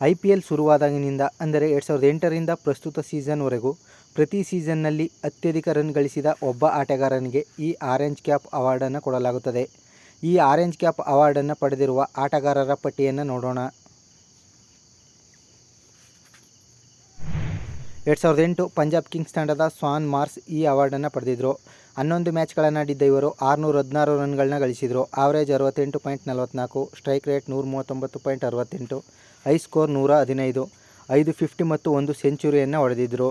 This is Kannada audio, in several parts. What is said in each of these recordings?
ಐ ಪಿ ಎಲ್ ಶುರುವಾದಾಗಿನಿಂದ ಅಂದರೆ ಎರಡು ಸಾವಿರದ ಎಂಟರಿಂದ ಪ್ರಸ್ತುತ ಸೀಸನ್ವರೆಗೂ ಪ್ರತಿ ಸೀಸನ್ನಲ್ಲಿ ಅತ್ಯಧಿಕ ರನ್ ಗಳಿಸಿದ ಒಬ್ಬ ಆಟಗಾರನಿಗೆ ಈ ಆರೆಂಜ್ ಕ್ಯಾಪ್ ಅವಾರ್ಡನ್ನು ಕೊಡಲಾಗುತ್ತದೆ. ಈ ಆರೆಂಜ್ ಕ್ಯಾಪ್ ಅವಾರ್ಡನ್ನು ಪಡೆದಿರುವ ಆಟಗಾರರ ಪಟ್ಟಿಯನ್ನು ನೋಡೋಣ. ಎರಡು ಸಾವಿರದ ಎಂಟು ಪಂಜಾಬ್ ಕಿಂಗ್ಸ್ ತಂಡದ ಸ್ವಾನ್ ಮಾರ್ಸ್ ಈ ಅವಾರ್ಡನ್ನು ಪಡೆದಿದ್ದರು ಹನ್ನೊಂದು ಮ್ಯಾಚ್ಗಳನ್ನಾಡಿದ್ದ ಇವರು ಆರುನೂರ ಹದಿನಾರು ರನ್ಗಳನ್ನ ಗಳಿಸಿದರು. ಆವರೇಜ್ ಅರವತ್ತೆಂಟು ಪಾಯಿಂಟ್ ನಲವತ್ತ್ನಾಲ್ಕು ಸ್ಟ್ರೈಕ್ ರೇಟ್ ನೂರ ಮೂವತ್ತೊಂಬತ್ತು ಪಾಯಿಂಟ್ ಅರವತ್ತೆಂಟು ಐ ಸ್ಕೋರ್ ನೂರ ಹದಿನೈದು ಐದು ಫಿಫ್ಟಿ ಮತ್ತು ಒಂದು ಸೆಂಚುರಿಯನ್ನು ಹೊಡೆದಿದ್ದರು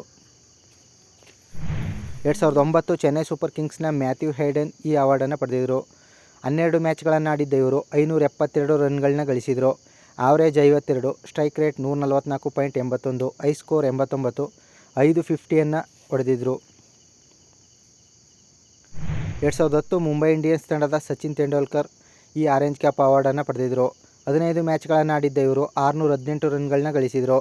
ಎರಡು ಸಾವಿರದ ಒಂಬತ್ತು ಚೆನ್ನೈ ಸೂಪರ್ ಕಿಂಗ್ಸ್ನ ಮ್ಯಾಥ್ಯೂ ಹೈಡನ್ ಈ ಅವಾರ್ಡನ್ನು ಪಡೆದಿದ್ದರು ಹನ್ನೆರಡು ಮ್ಯಾಚ್ಗಳನ್ನಾಡಿದ್ದ ಇವರು ಐನೂರ ಎಪ್ಪತ್ತೆರಡು ರನ್ಗಳನ್ನ ಗಳಿಸಿದರು. ಆವರೇಜ್ ಐವತ್ತೆರಡು, ಸ್ಟ್ರೈಕ್ ರೇಟ್ ನೂರ ನಲವತ್ತ್ನಾಲ್ಕು ಪಾಯಿಂಟ್ ಎಂಬತ್ತೊಂದು ಐ ಸ್ಕೋರ್ ಎಂಬತ್ತೊಂಬತ್ತು ಐದು ಫಿಫ್ಟಿಯನ್ನು ಹೊಡೆದಿದ್ದರು ಎರಡು ಸಾವಿರದ ಹತ್ತು ಮುಂಬೈ ಇಂಡಿಯನ್ಸ್ ತಂಡದ ಸಚಿನ್ ತೆಂಡೂಲ್ಕರ್ ಈ ಆರೆಂಜ್ ಕ್ಯಾಪ್ ಅವಾರ್ಡನ್ನು ಪಡೆದಿದ್ದರು ಹದಿನೈದು ಮ್ಯಾಚ್ಗಳನ್ನು ಆಡಿದ್ದ ಇವರು ಆರುನೂರ ಹದಿನೆಂಟು ರನ್ಗಳನ್ನ ಗಳಿಸಿದರು.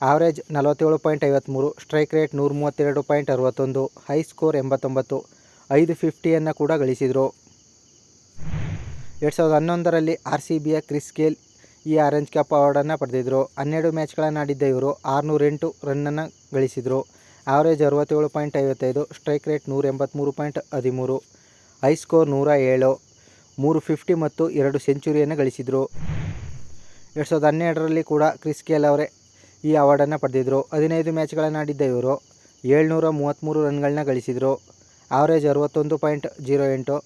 ಆವರೇಜ್ ನಲವತ್ತೇಳು ಪಾಯಿಂಟ್ ಐವತ್ತ್ಮೂರು ಸ್ಟ್ರೈಕ್ ರೇಟ್ ನೂರ ಮೂವತ್ತೆರಡು ಪಾಯಿಂಟ್ ಅರವತ್ತೊಂದು, ಹೈ ಸ್ಕೋರ್ ಎಂಬತ್ತೊಂಬತ್ತು, ಐದು ಫಿಫ್ಟಿಯನ್ನು ಕೂಡ ಗಳಿಸಿದರು. ಎರಡು ಸಾವಿರದ ಹನ್ನೊಂದರಲ್ಲಿ ಆರ್ ಸಿ ಬಿಯ ಕ್ರಿಸ್ ಗೇಲ್ ಈ ಆರೆಂಜ್ ಕ್ಯಾಪ್ ಅವಾರ್ಡನ್ನು ಪಡೆದಿದ್ದರು ಹನ್ನೆರಡು ಮ್ಯಾಚ್ಗಳನ್ನು ಆಡಿದ್ದ ಇವರು ಆರುನೂರೆಂಟು ರನ್ನನ್ನು ಗಳಿಸಿದರು. ಆವರೇಜ್ ಅರವತ್ತೇಳು ಪಾಯಿಂಟ್ ಐವತ್ತೈದು, ಸ್ಟ್ರೈಕ್ ರೇಟ್ ನೂರ ಎಂಬತ್ತ್ಮೂರು ಪಾಯಿಂಟ್ ಹದಿಮೂರು, ಹೈ ಸ್ಕೋರ್ ನೂರ ಏಳು, ಮೂರು ಫಿಫ್ಟಿ ಮತ್ತು ಎರಡು ಸೆಂಚುರಿಯನ್ನು ಗಳಿಸಿದರು. ಎರಡು ಸಾವಿರದ ಹನ್ನೆರಡರಲ್ಲಿ ಕೂಡ ಕ್ರಿಸ್ ಕೇಲ್ ಅವರೇ ಈ ಅವಾರ್ಡನ್ನು ಪಡೆದಿದ್ದರು ಹದಿನೈದು ಮ್ಯಾಚ್ಗಳನ್ನು ಆಡಿದ್ದ ಇವರು ಏಳ್ನೂರ ಮೂವತ್ತ್ಮೂರು ರನ್ಗಳನ್ನ ಗಳಿಸಿದರು. ಆವರೇಜ್ ಅರವತ್ತೊಂದು ಪಾಯಿಂಟ್ ಜೀರೋ ಎಂಟು,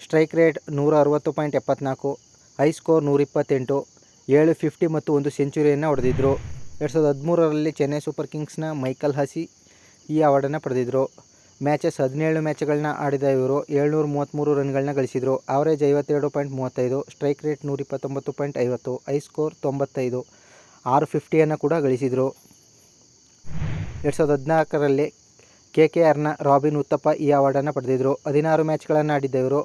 ಸ್ಟ್ರೈಕ್ ರೇಟ್ ನೂರ ಅರವತ್ತು ಪಾಯಿಂಟ್ ಎಪ್ಪತ್ನಾಲ್ಕು, ಹೈ ಸ್ಕೋರ್ ನೂರ ಇಪ್ಪತ್ತೆಂಟು ಏಳು ಫಿಫ್ಟಿ ಮತ್ತು ಒಂದು ಸೆಂಚುರಿಯನ್ನು ಹೊಡೆದಿದ್ದರು ಎರಡು ಸಾವಿರದ ಹದಿಮೂರರಲ್ಲಿ ಚೆನ್ನೈ ಸೂಪರ್ ಕಿಂಗ್ಸ್ನ ಮೈಕಲ್ ಹಸಿ ಈ ಅವಾರ್ಡನ್ನು ಪಡೆದಿದ್ದರು ಮ್ಯಾಚಸ್ ಹದಿನೇಳು ಮ್ಯಾಚ್ಗಳನ್ನ ಆಡಿದ ಇವರು ಏಳ್ನೂರ ಮೂವತ್ತ್ಮೂರು ರನ್ಗಳನ್ನ ಗಳಿಸಿದರು. ಆವರೇಜ್ ಐವತ್ತೆರಡು ಪಾಯಿಂಟ್ ಮೂವತ್ತೈದು ಸ್ಟ್ರೈಕ್ ರೇಟ್ ನೂರ ಇಪ್ಪತ್ತೊಂಬತ್ತು ಪಾಯಿಂಟ್ ಐವತ್ತು ಐ ಸ್ಕೋರ್ ತೊಂಬತ್ತೈದು, ಆರು ಫಿಫ್ಟಿಯನ್ನು ಕೂಡ ಗಳಿಸಿದರು. ಎರಡು ಸಾವಿರದ ಹದಿನಾಲ್ಕರಲ್ಲಿ ಕೆ ಕೆ ಆರ್ನ ರಾಬಿನ್ ಉತ್ತಪ್ಪ ಈ ಅವಾರ್ಡನ್ನು ಪಡೆದಿದ್ದರು ಹದಿನಾರು ಮ್ಯಾಚ್ಗಳನ್ನು ಆಡಿದ್ದ ಇವರು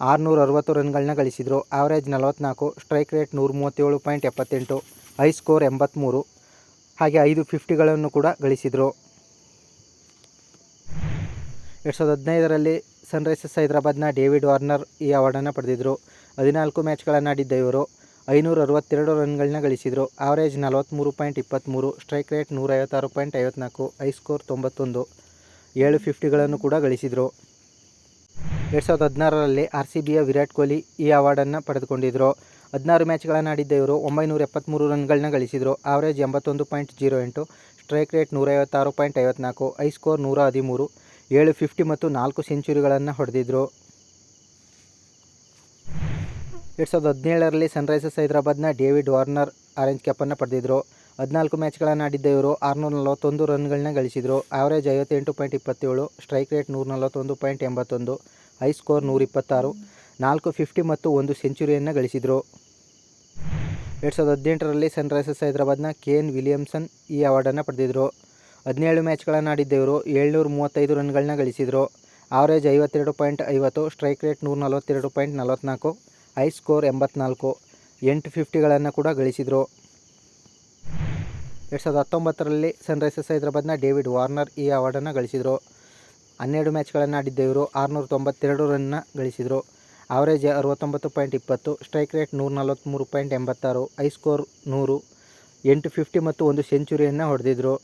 ಆರುನೂರ ಅರವತ್ತು ರನ್ಗಳನ್ನ ಗಳಿಸಿದರು. ಆವರೇಜ್ ನಲವತ್ತ್ನಾಲ್ಕು ಸ್ಟ್ರೈಕ್ ರೇಟ್ ನೂರ ಮೂವತ್ತೇಳು ಪಾಯಿಂಟ್ ಎಪ್ಪತ್ತೆಂಟು ಐ ಸ್ಕೋರ್ ಎಂಬತ್ತ್ಮೂರು ಹಾಗೆ ಐದು ಫಿಫ್ಟಿಗಳನ್ನು ಕೂಡ ಗಳಿಸಿದರು. ಎರಡು ಸಾವಿರದ ಹದಿನೈದರಲ್ಲಿ ಸನ್ರೈಸರ್ಸ್ ಹೈದರಾಬಾದ್ನ ಡೇವಿಡ್ ವಾರ್ನರ್ ಈ ಅವಾರ್ಡನ್ನು ಪಡೆದಿದ್ದರು ಹದಿನಾಲ್ಕು ಮ್ಯಾಚ್ಗಳನ್ನು ಆಡಿದ್ದ ಇವರು ಐನೂರ ಅರವತ್ತೆರಡು ರನ್ಗಳನ್ನ ಗಳಿಸಿದರು. ಆವರೇಜ್ ನಲವತ್ತ್ಮೂರು ಪಾಯಿಂಟ್ ಇಪ್ಪತ್ತ್ಮೂರು ಸ್ಟ್ರೈಕ್ ರೇಟ್ ನೂರ ಐವತ್ತಾರು ಪಾಯಿಂಟ್ ಐವತ್ನಾಲ್ಕು ಐ ಸ್ಕೋರ್ ತೊಂಬತ್ತೊಂದು, ಏಳು ಫಿಫ್ಟಿಗಳನ್ನು ಕೂಡ ಗಳಿಸಿದರು. ಎರಡು ಸಾವಿರದ ಹದಿನಾರರಲ್ಲಿ ಆರ್ ಸಿ ಬಿಯ ವಿರಾಟ್ ಕೊಹ್ಲಿ ಈ ಅವಾರ್ಡನ್ನು ಪಡೆದುಕೊಂಡಿದ್ದರು ಹದಿನಾರು ಮ್ಯಾಚ್ಗಳನ್ನು ಆಡಿದ್ದ ಇವರು ಒಂಬೈನೂರ ಎಪ್ಪತ್ತ್ಮೂರು ರನ್ಗಳನ್ನ ಗಳಿಸಿದರು. ಆವರೇಜ್ ಎಂಬತ್ತೊಂದು ಪಾಯಿಂಟ್ ಜೀರೋ ಎಂಟು, ಸ್ಟ್ರೈಕ್ ರೇಟ್ ನೂರ ಐವತ್ತಾರು ಪಾಯಿಂಟ್ ಐವತ್ನಾಲ್ಕು ಐ ಸ್ಕೋರ್ ನೂರ ಹದಿಮೂರು ಏಳು ಫಿಫ್ಟಿ ಮತ್ತು ನಾಲ್ಕು ಸೆಂಚುರಿಗಳನ್ನು ಹೊಡೆದಿದ್ದರು ಎರಡು ಸಾವಿರದ ಹದಿನೇಳರಲ್ಲಿ ಸನ್ರೈಸರ್ಸ್ ಹೈದರಾಬಾದ್ನ ಡೇವಿಡ್ ವಾರ್ನರ್ ಆರೆಂಜ್ ಕ್ಯಾಪನ್ನು ಪಡೆದಿದ್ದರು ಹದಿನಾಲ್ಕು ಮ್ಯಾಚ್ಗಳನ್ನು ಆಡಿದ್ದ ಇವರು ಆರುನೂರ ನಲವತ್ತೊಂದು ರನ್ಗಳನ್ನ ಗಳಿಸಿದರು. ಆವರೇಜ್ ಐವತ್ತೆಂಟು ಪಾಯಿಂಟ್ ಇಪ್ಪತ್ತೇಳು, ಸ್ಟ್ರೈಕ್ ರೇಟ್ ನೂರ ನಲವತ್ತೊಂದು ಪಾಯಿಂಟ್ ಎಂಬತ್ತೊಂದು ಹೈ ಸ್ಕೋರ್ ನೂರ ಇಪ್ಪತ್ತಾರು ನಾಲ್ಕು ಫಿಫ್ಟಿ ಮತ್ತು ಒಂದು ಸೆಂಚುರಿಯನ್ನು ಗಳಿಸಿದರು. ಎರಡು ಸಾವಿರದ ಹದಿನೆಂಟರಲ್ಲಿ ಸನ್ರೈಸರ್ಸ್ ಹೈದರಾಬಾದ್ನ ಕೆ ಎನ್ ವಿಲಿಯಮ್ಸನ್ ಈ ಅವಾರ್ಡನ್ನು ಪಡೆದಿದ್ದರು ಹದಿನೇಳು ಮ್ಯಾಚ್ಗಳನ್ನು ಆಡಿದ್ದ ಇವರು ಏಳ್ನೂರ ಮೂವತ್ತೈದು ರನ್ಗಳನ್ನ ಗಳಿಸಿದರು. ಆವರೇಜ್ ಐವತ್ತೆರಡು ಪಾಯಿಂಟ್ ಐವತ್ತು, ಸ್ಟ್ರೈಕ್ ರೇಟ್ ನೂರ ನಲವತ್ತೆರಡು ಪಾಯಿಂಟ್ ನಲವತ್ತ್ನಾಲ್ಕು ಐ ಸ್ಕೋರ್ ಎಂಬತ್ನಾಲ್ಕು ಎಂಟು ಫಿಫ್ಟಿಗಳನ್ನು ಕೂಡ ಗಳಿಸಿದರು. ಎರಡು ಸಾವಿರದ ಹತ್ತೊಂಬತ್ತರಲ್ಲಿ ಸನ್ರೈಸರ್ಸ್ ಹೈದರಾಬಾದ್ನ ಡೇವಿಡ್ ವಾರ್ನರ್ ಈ ಅವಾರ್ಡನ್ನು ಗಳಿಸಿದರು. ಹನ್ನೆರಡು ಮ್ಯಾಚ್ಗಳನ್ನು ಆಡಿದ್ದ ಇವರು ಆರುನೂರ ತೊಂಬತ್ತೆರಡು ರನ್ನ ಗಳಿಸಿದರು. ಆವರೇಜ್ ಅರವತ್ತೊಂಬತ್ತು ಪಾಯಿಂಟ್ ಇಪ್ಪತ್ತು ಸ್ಟ್ರೈಕ್ ರೇಟ್ ನೂರ ನಲವತ್ತ್ಮೂರು ಪಾಯಿಂಟ್ ಎಂಬತ್ತಾರು ಐ ಸ್ಕೋರ್ ನೂರು, ಎಂಟು ಫಿಫ್ಟಿ ಮತ್ತು ಒಂದು ಸೆಂಚುರಿಯನ್ನು ಹೊಡೆದಿದ್ದರು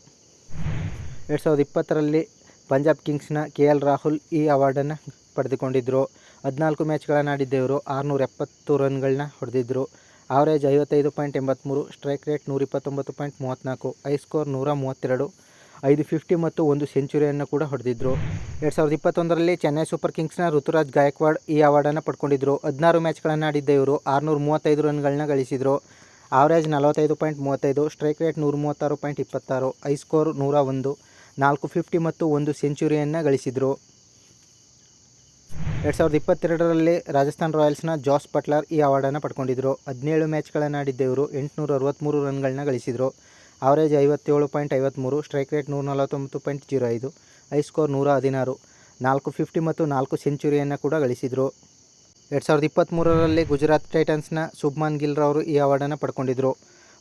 ಎರಡು ಸಾವಿರದ ಇಪ್ಪತ್ತರಲ್ಲಿ ಪಂಜಾಬ್ ಕಿಂಗ್ಸ್ನ ಕೆ ಎಲ್ ರಾಹುಲ್ ಈ ಅವಾರ್ಡನ್ನು ಪಡೆದುಕೊಂಡಿದ್ದರು ಹದಿನಾಲ್ಕು ಮ್ಯಾಚ್ಗಳನ್ನು ಆಡಿದ್ದ ಇವರು ಆರುನೂರ ಎಪ್ಪತ್ತು ರನ್ಗಳನ್ನ ಹೊಡೆದಿದ್ದರು ಆವರೇಜ್ ಐವತ್ತೈದು ಪಾಯಿಂಟ್ ಎಂಬತ್ತ್ಮೂರು ಸ್ಟ್ರೈಕ್ ರೇಟ್ ನೂರ ಇಪ್ಪತ್ತೊಂಬತ್ತು ಪಾಯಿಂಟ್ ಮೂವತ್ತ್ನಾಲ್ಕು ಐ ಸ್ಕೋರ್ ನೂರ ಮೂವತ್ತೆರಡು ಐದು ಫಿಫ್ಟಿ ಮತ್ತು ಒಂದು ಸೆಂಚುರಿಯನ್ನು ಕೂಡ ಹೊಡೆದಿದ್ದರು ಎರಡು ಸಾವಿರದ ಇಪ್ಪತ್ತೊಂದರಲ್ಲಿ ಚೆನ್ನೈ ಸೂಪರ್ ಕಿಂಗ್ಸ್ನ ಋತುರಾಜ್ ಗಾಯಕ್ವಾಡ್ ಈ ಅವಾರ್ಡನ್ನು ಪಡ್ಕೊಂಡಿದ್ದರು ಹದಿನಾರು ಮ್ಯಾಚ್ಗಳನ್ನು ಆಡಿದ್ದ ಇವರು ಆರುನೂರ ಮೂವತ್ತೈದು ರನ್ಗಳನ್ನ ಗಳಿಸಿದರು. ಆವರೇಜ್ ನಲವತ್ತೈದು ಪಾಯಿಂಟ್ ಮೂವತ್ತೈದು, ಸ್ಟ್ರೈಕ್ ರೇಟ್ ನೂರ ಮೂವತ್ತಾರು ಪಾಯಿಂಟ್ ಇಪ್ಪತ್ತಾರು ಐ ಸ್ಕೋರ್ ನೂರ ಒಂದು ನಾಲ್ಕು ಫಿಫ್ಟಿ ಮತ್ತು ಒಂದು ಸೆಂಚುರಿಯನ್ನು ಗಳಿಸಿದರು. ಎರಡು ಸಾವಿರದ ಇಪ್ಪತ್ತೆರಡರಲ್ಲಿ ರಾಜಸ್ಥಾನ್ ರಾಯಲ್ಸ್ನ ಜಾಸ್ ಬಟ್ಲರ್ ಈ ಅವಾರ್ಡನ್ನು ಪಡ್ಕೊಂಡಿದ್ದರು ಹದಿನೇಳು ಮ್ಯಾಚ್ಗಳನ್ನು ಆಡಿದ್ದ ಇವರು ಎಂಟುನೂರ ಅರವತ್ತ್ಮೂರು ರನ್ಗಳನ್ನ ಗಳಿಸಿದರು. ಆವರೇಜ್ ಐವತ್ತೇಳು ಪಾಯಿಂಟ್ ಐವತ್ತ್ಮೂರು ಸ್ಟ್ರೈಕ್ ರೇಟ್ ನೂರ ನಲವತ್ತೊಂಬತ್ತು ಪಾಯಿಂಟ್ ಜೀರೋ ಐದು ಐ ಸ್ಕೋರ್ ನೂರ ಹದಿನಾರು ನಾಲ್ಕು ಫಿಫ್ಟಿ ಮತ್ತು ನಾಲ್ಕು ಸೆಂಚುರಿಯನ್ನು ಕೂಡ ಗಳಿಸಿದರು. ಎರಡು ಸಾವಿರದ ಇಪ್ಪತ್ತ್ಮೂರರಲ್ಲಿ ಗುಜರಾತ್ ಟೈಟನ್ಸ್ನ ಸುಬ್ಮಾನ್ ಗಿಲ್ರವರು ಈ ಅವಾರ್ಡನ್ನು ಪಡ್ಕೊಂಡಿದ್ದರು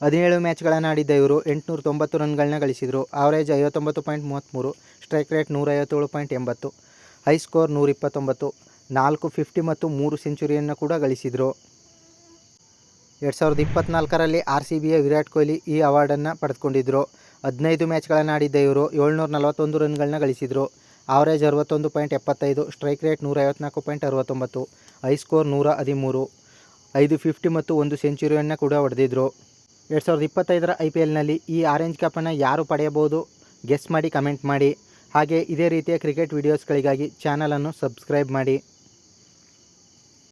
ಹದಿನೇಳು ಮ್ಯಾಚ್ಗಳನ್ನು ಆಡಿದ್ದ ಇವರು ಎಂಟುನೂರ ತೊಂಬತ್ತು ರನ್ಗಳನ್ನ ಗಳಿಸಿದರು. ಆವರೇಜ್ ಐವತ್ತೊಂಬತ್ತು ಪಾಯಿಂಟ್ ಮೂವತ್ತ್ಮೂರು ಸ್ಟ್ರೈಕ್ ರೇಟ್ ನೂರ ಐವತ್ತೇಳು ಪಾಯಿಂಟ್ ಎಂಬತ್ತು ಹೈ ಸ್ಕೋರ್ ನೂರ ಇಪ್ಪತ್ತೊಂಬತ್ತು ನಾಲ್ಕು ಫಿಫ್ಟಿ ಮತ್ತು ಮೂರು ಸೆಂಚುರಿಯನ್ನು ಕೂಡ ಗಳಿಸಿದರು. ಎರಡು ಸಾವಿರದ ಇಪ್ಪತ್ನಾಲ್ಕರಲ್ಲಿ ಆರ್ ಸಿ ಬಿಯ ವಿರಾಟ್ ಕೊಹ್ಲಿ ಈ ಅವಾರ್ಡನ್ನು ಪಡೆದುಕೊಂಡಿದ್ದರು ಹದಿನೈದು ಮ್ಯಾಚ್ಗಳನ್ನು ಆಡಿದ್ದ ಇವರು ಏಳ್ನೂರ ನಲವತ್ತೊಂದು ರನ್ಗಳನ್ನ ಗಳಿಸಿದರು. ಆವರೇಜ್ ಅರವತ್ತೊಂದು ಪಾಯಿಂಟ್ ಎಪ್ಪತ್ತೈದು, ಸ್ಟ್ರೈಕ್ ರೇಟ್ ನೂರ ಐವತ್ನಾಲ್ಕು ಪಾಯಿಂಟ್ ಅರವತ್ತೊಂಬತ್ತು ಐ ಸ್ಕೋರ್ ನೂರ ಹದಿಮೂರು ಐದು ಫಿಫ್ಟಿ ಮತ್ತು ಒಂದು ಸೆಂಚುರಿಯನ್ನು ಕೂಡ ಹೊಡೆದಿದ್ದರು ಎರಡು ಸಾವಿರದ ಇಪ್ಪತ್ತೈದರ ಐ ಪಿ ಎಲ್ನಲ್ಲಿ ಈ ಆರೆಂಜ್ ಕಪ್ಪನ್ನು ಯಾರು ಪಡೆಯಬಹುದು? ಗೆಸ್ ಮಾಡಿ ಕಮೆಂಟ್ ಮಾಡಿ. ಹಾಗೆ ಇದೇ ರೀತಿಯ ಕ್ರಿಕೆಟ್ ವಿಡಿಯೋಸ್ಗಳಿಗಾಗಿ ಚಾನಲನ್ನು ಸಬ್ಸ್ಕ್ರೈಬ್ ಮಾಡಿ.